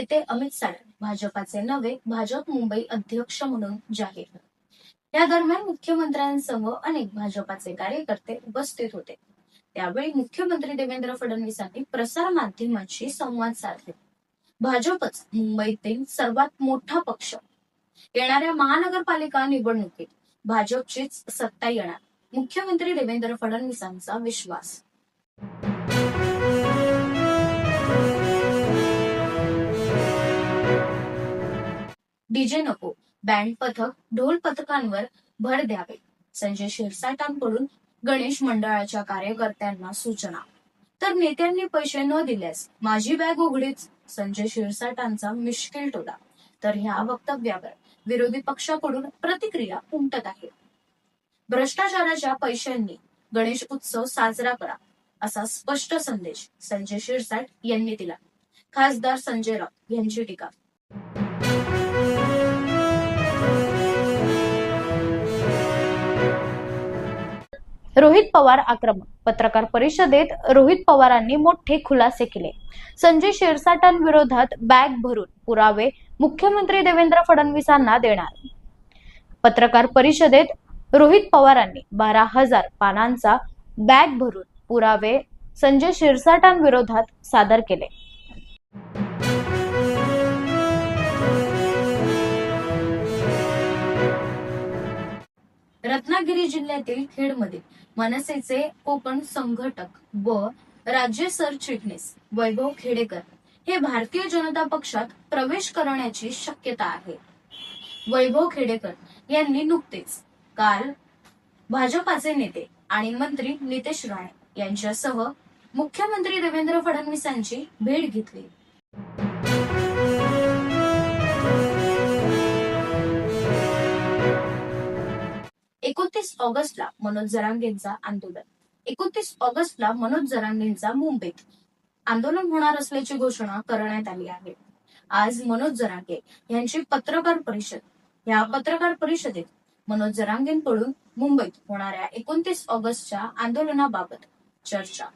नेते अमित साटम भाजपाचे नवे भाजप मुंबई अध्यक्ष म्हणून जाहीर. या दरम्यान मुख्यमंत्र्यांसह अनेक भाजपाचे कार्यकर्ते उपस्थित होते. त्यावेळी मुख्यमंत्री देवेंद्र फडणवीसांनी प्रसार माध्यमांशी संवाद साधले. भाजपच मुंबईतील सर्वात मोठा पक्ष. येणाऱ्या महानगरपालिका निवडणुकीत भाजपचीच सत्ता येणार मुख्यमंत्री देवेंद्र फडणवीसांचा विश्वास. डीजे नको. बँड पथक ढोल पथकांवर भर द्यावे. संजय शिरसाटांकडून गणेश मंडळाच्या कार्यकर्त्यांना सूचना. तर नेत्यांनी पैसे न दिल्यास माझी बॅग उघडीच संजय शिरसाटांचा मिश्किल टोला. तर ह्या वक्तव्यावर विरोधी पक्षाकडून प्रतिक्रिया उमटत आहे. भ्रष्टाचाराच्या पैशांनी गणेश उत्सव साजरा करा असा स्पष्ट संदेश संजय शिरसाट यांनी दिला. खासदार संजय राऊत यांची टीका. रोहित पवार आक्रमक. पत्रकार परिषदेत रोहित पवारांनी मोठे खुलासे केले. संजय शिरसाटांविरोधात बॅग भरून पुरावे मुख्यमंत्री देवेंद्र फडणवीसांना देणार. पत्रकार परिषदेत रोहित पवारांनी बारा हजार पानांचा बॅग भरून पुरावे संजय शिरसाटांविरोधात सादर केले. रत्नागिरी जिल्ह्यातील खेडमध्ये मनसेचे कोकण संघटक व राज्य सरचिटणीस वैभव खेडेकर हे भारतीय जनता पक्षात प्रवेश करण्याची शक्यता आहे. वैभव खेडेकर यांनी नुकतेच काल भाजपाचे नेते आणि मंत्री नितेश राणे यांच्यासह मुख्यमंत्री देवेंद्र फडणवीसांची भेट घेतली. एकोणतीस ऑगस्टला मनोज जरांगेंचा आंदोलन. एकोणतीस ऑगस्टला मनोज जरांगेंचा मुंबईत आंदोलन होणार असल्याची घोषणा करण्यात आली आहे. आज मनोज जरांगे यांची पत्रकार परिषद या पत्रकार परिषदेत मनोज जरांगेंकडून मुंबईत होणाऱ्या एकोणतीस ऑगस्टच्या आंदोलनाबाबत चर्चा.